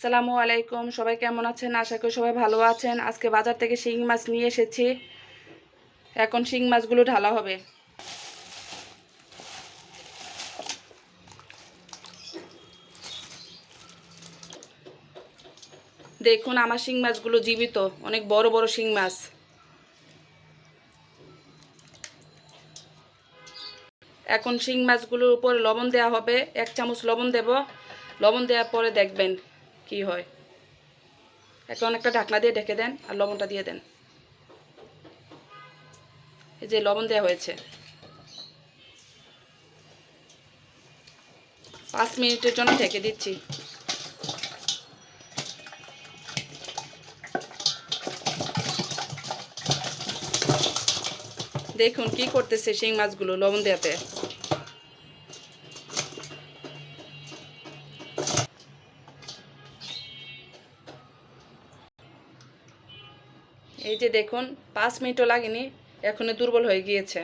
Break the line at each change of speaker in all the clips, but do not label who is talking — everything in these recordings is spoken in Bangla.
সালামু আলাইকুম। সবাই কেমন আছেন? আশা করি সবাই ভালো আছেন। আজকে বাজার থেকে শিং মাছ নিয়ে এসেছি। এখন শিং মাছগুলো ঢালা হবে। দেখুন, আমার শিং মাছগুলো জীবিত। অনেক বড় বড় শিং মাছ। এখন শিং মাছগুলোর উপরে লবণ দেওয়া হবে। এক চামচ লবণ দেব। লবণ দেওয়ার পরে দেখবেন কি হয়? এখন একটা ঢাকনা দিয়ে ঢেকে দেন আর লবণটা দিয়ে দেন। এই যে লবণ দেওয়া হয়েছে। পাঁচ মিনিটের জন্য ঢেকে দিচ্ছি। দেখুন কি করতেছে শিং মাছগুলো লবণ দেওয়াতে এই যে দেখুন, পাঁচ মিনিটও লাগেনি এখনও দুর্বল হয়ে গিয়েছে।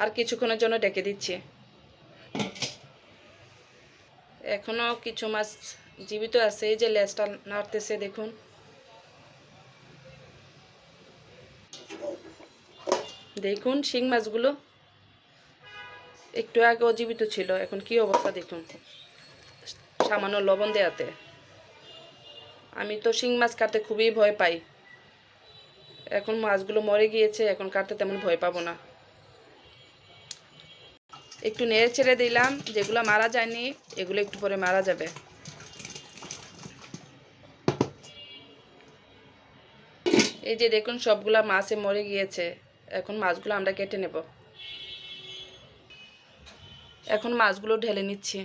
আর কিছুক্ষণের জন্য ডেকে দিচ্ছি। এখনও কিছু মাছ জীবিত আছে, এই যে লেজটা নাড়তেছে, দেখুন। দেখুন শিং মাছগুলো। একটু আগে জীবিত ছিল, এখন কি অবস্থা দেখুন। সামান্য লবণ দেয়াতে আমি তো শিং মাছ কাটতে খুবই ভয় পাই। এখন মাছগুলো মরে গিয়েছে, এখন কাটতে তেমন ভয় পাবো না। একটু নেড়ে ছেড়ে দিলাম, যেগুলো মারা যায়নি, এগুলো একটু পরে মারা যাবে। এই যে দেখুন, সবগুলা মাছে মরে গিয়েছে। এখন মাছগুলো আমরা কেটে নেব। এখন মাছগুলো ঢেলে নিচ্ছি।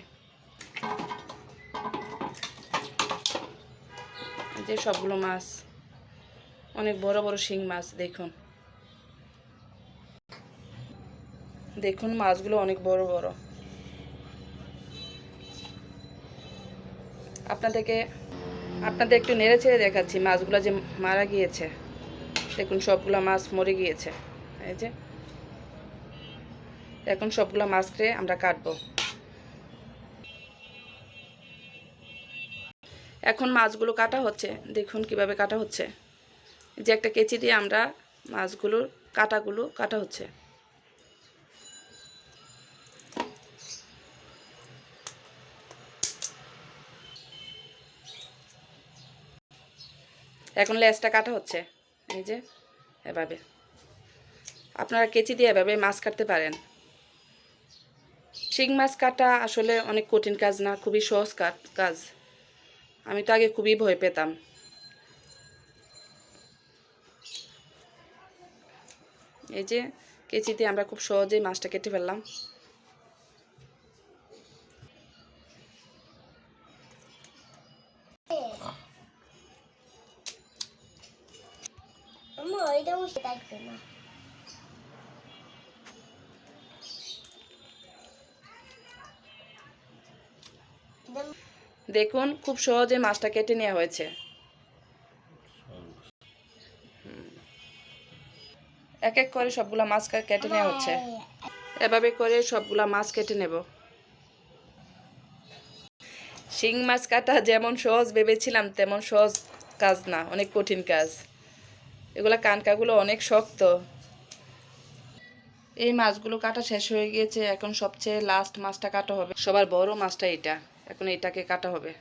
যে সবগুলো মাছ। অনেক বড় বড় শিং মাছ, দেখুন। দেখুন, মাছগুলো অনেক বড় বড়। আপনাদেরকে, আপনাদের একটু নেড়ে ছেড়ে দেখাচ্ছি মাছগুলো যে মারা গিয়েছে। দেখুন, সবগুলো মাছ মরে গিয়েছে। এই যে। এখন সবগুলো মাছকে আমরা কাটবো। এখন মাছগুলো কাটা হচ্ছে। দেখুন কীভাবে কাটা হচ্ছে। যে একটা কেচি দিয়ে আমরা মাছগুলোর কাটাগুলো কাটা হচ্ছে। এখন লেজটা কাটা হচ্ছে, এই যে, এভাবে। আপনারা কেচি দিয়ে এভাবে মাছ কাটতে পারেন। শিং মাছ কাটা আসলে অনেক কঠিন কাজ না, খুবই সহজ কাজ। আমি তো আগে খুবই ভয় পেতাম। এই যে কেচি দিয়ে আমরা খুব সহজেই মাছটা কেটে ফেললাম। দেখুন খুব সহজে মাছটা কেটে নেওয়া হয়েছে। এক এক করে সবগুলা মাছ কেটে নেওয়া হচ্ছে। এভাবে করে সবগুলা মাছ কেটে নেব। শিং মাছ কাটা যেমন সহজ, ভেবেছিলাম তেমন সহজ কাজ না, অনেক কঠিন কাজ। এগুলা কানকাগুলো অনেক শক্ত। এই মাছগুলো কাটা শেষ হয়ে গিয়েছে, এখন সবচেয়ে লাস্ট মাছটা কাটা হবে। সবার বড় মাছটা এটা, এখন এটাকে কাটা হবে।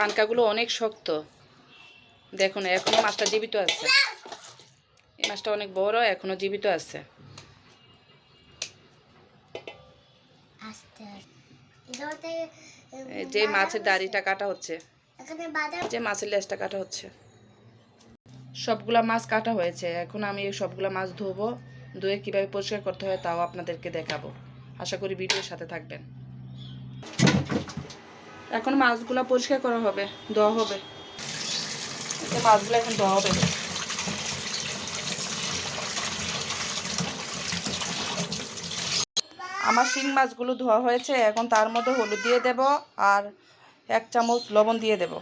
কানকাগুলো অনেক শক্ত। দেখুন এখনও মাছটা জীবিত আছে। এই মাছটা অনেক বড় এখনও জীবিত আছে। যে মাছের দাড়িটা কাটা হচ্ছে। যে মাছের লেজটা কাটা হচ্ছে। সবগুলা মাছ কাটা হয়েছে। এখন আমি সবগুলা মাছ ধোবো ধুয়ে কীভাবে পরিষ্কার করতে হয় তাও আপনাদেরকে দেখাবো। আশা করি ভিডিওর সাথে থাকবেন। এখন মাছগুলো পরিষ্কার করা হবে, ধোয়া হবে। মাছগুলো এখন ধোয়া হবে। আমার শিং মাছগুলো ধোয়া হয়েছে, এখন তার মধ্যে হলুদ দিয়ে দেব আর এক চামচ লবণ দিয়ে দেব।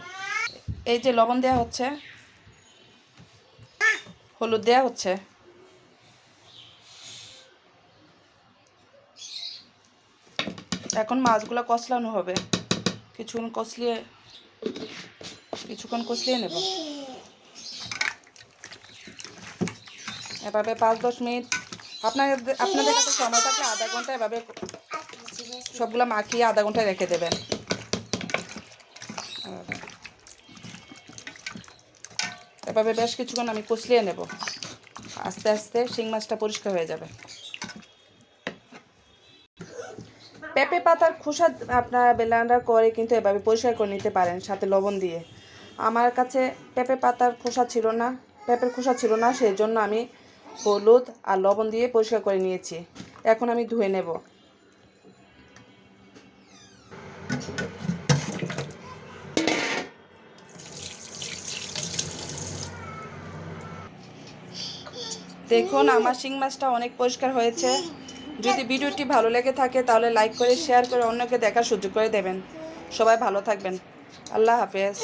এই যে লবণ দেওয়া হচ্ছে, হলুদ দেওয়া হচ্ছে। এখন মাছগুলো কষলানো হবে। কিছুক্ষণ কষলিয়ে কিছুক্ষণ কষলিয়ে নেব। এভাবে পাঁচ দশ মিনিট। আপনাদের আপনাদের কাছে সময় থাকলে আধা ঘণ্টা এভাবে সবগুলো মাখিয়ে আধা ঘণ্টা রেখে দেবেন। এভাবে বেশ কিছুক্ষণ আমি কষলিয়ে নেব। আস্তে আস্তে শিং মাছটা পরিষ্কার হয়ে যাবে। পেঁপে পাতার খোসা আপনারা বেলান্ডার করে কিন্তু এভাবে পরিষ্কার করে নিতে পারেন সাথে লবণ দিয়ে। আমার কাছে পেঁপে পাতার খোসা ছিল না, পেঁপের খোসা ছিল না সেই জন্য আমি হলুদ আর লবণ দিয়ে পরিষ্কার করে নিয়েছি। এখন আমি ধুয়ে নেব। দেখুন, আমার শিং মাছটা অনেক পরিষ্কার হয়েছে। যদি ভিডিওটি ভালো লেগে থাকে তাহলে লাইক করে শেয়ার করে অন্যকে দেখার সুযোগ করে দেবেন। সবাই ভালো থাকবেন। আল্লাহ হাফেজ।